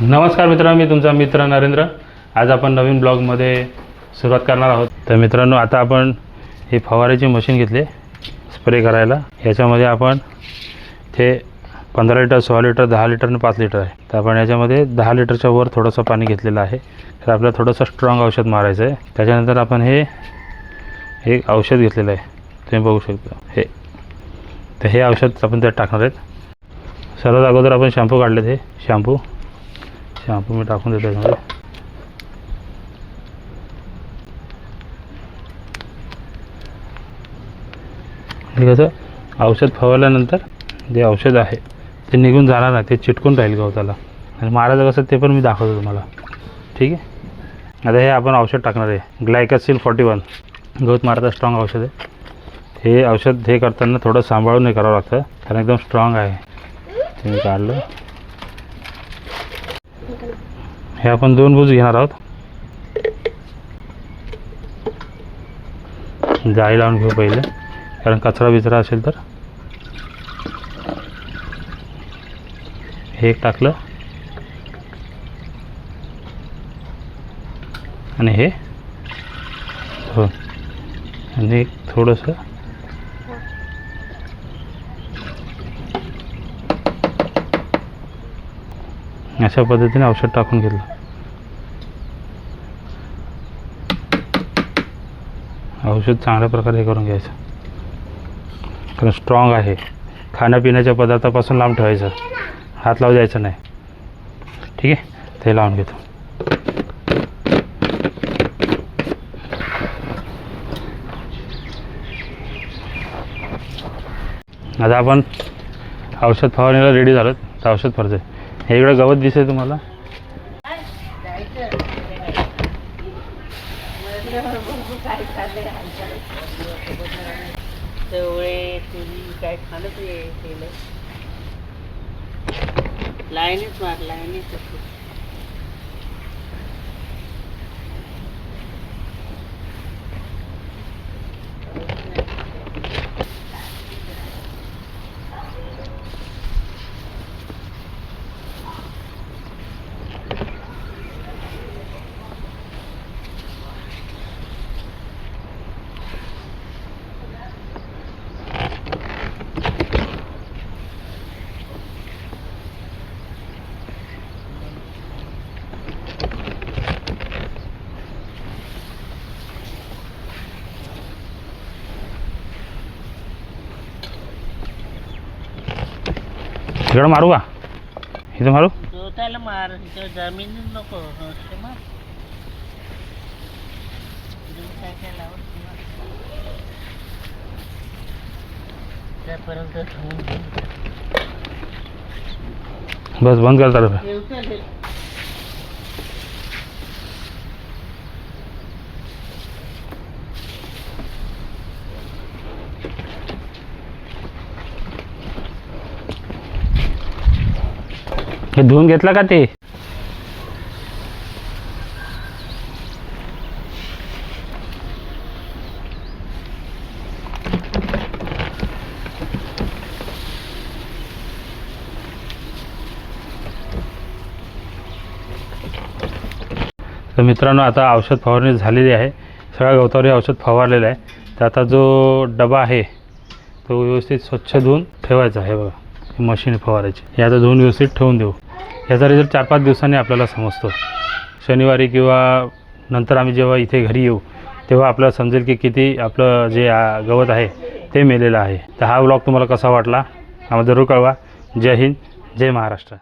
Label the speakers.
Speaker 1: नमस्कार मित्रांनो मी तुमचा मित्र नरेंद्र. आज आपण नवीन ब्लॉगमध्ये सुरुवात करणार आहोत. तर मित्रांनो आता आपण ही फवाराची मशीन घेतली स्प्रे करायला. याच्यामध्ये आपण ते पंधरा लिटर सोळा लिटर दहा लिटर आणि पाच लिटर आहे. तर आपण याच्यामध्ये दहा लिटरच्या वर थोडंसं पाणी घेतलेलं आहे. तर आपल्याला थोडंसं स्ट्रॉंग औषध मारायचं आहे. त्याच्यानंतर आपण हे एक औषध घेतलेलं आहे. तुम्ही बघू शकता. हे तर हे औषध आपण त्यात टाकणार आहेत. सर्वात अगोदर आपण शॅम्पू काढले ते शॅम्पू. शॅम्पू मी टाकून देतो याच्यामध्ये हे कसं औषध फवारल्यानंतर जे औषध आहे ते निघून जाणार नाही ते चिटकून राहील गवताला आणि मारायचं कसं ते पण मी दाखवतो तुम्हाला ठीक आहे आता हे आपण औषध टाकणार आहे ग्लायकासिल फॉर्टी वन गवत मारायचं स्ट्रॉंग औषध आहे हे औषध हे करताना थोडं सांभाळून हे करावं लागतं कारण एकदम स्ट्रॉंग आहे ते मी काढलं हे आपण दोन बूज घेणार आहोत. जाळी लावून घेऊ पहिले कारण कचरा बिचरा असेल तर. हे एक टाकलं. आणि हे हो आणि थोडंसं अशा पद्धतीने औषध टाकून घेतलं. औषध चांगल्या प्रकारे हे करून घ्यायचं. कारण स्ट्रॉंग आहे. खाण्यापिण्याच्या पदार्थापासून लांब ठेवायचं. हात लावू द्यायचा नाही. ठीक आहे? ते लावून घेतो. आता आपण औषध फवारणीला रेडी झालो तर औषध फरते. हे इकडं गवत दिसेल तुम्हाला.
Speaker 2: तेवढे तुरी काय खाणच लाईनीच मार लाईनीच
Speaker 1: इकडं मारू का इथं मारू
Speaker 2: तो त्याला मार इथं जमिनीत नको नुसते मार तुम्ही काय काय लावत नाही. त्यापर्यंत ठेवून दे.
Speaker 1: बस बंद करता. हे धुवून घेतलं का ते? तर मित्रांनो आता औषध फवारणी झालेली आहे. सगळ्या गवतावर औषध फवारलेलं आहे. तर आता जो डबा आहे तो व्यवस्थित स्वच्छ धुवून ठेवायचा आहे बघा. मशीन फवारायची. हे आता धुवून व्यवस्थित ठेवून देऊ. ह्याचा रिझल्ट चार पाच दिवसांनी आपल्याला समजतो. शनिवारी किंवा नंतर आम्ही जेव्हा इथे घरी येऊ तेव्हा आपल्याला समजेल की किती आपलं जे गवत आहे ते मेलेलं आहे. तर हा ब्लॉग तुम्हाला कसा वाटला? आम्हाला जरूर कळवा. जय हिंद जय महाराष्ट्र.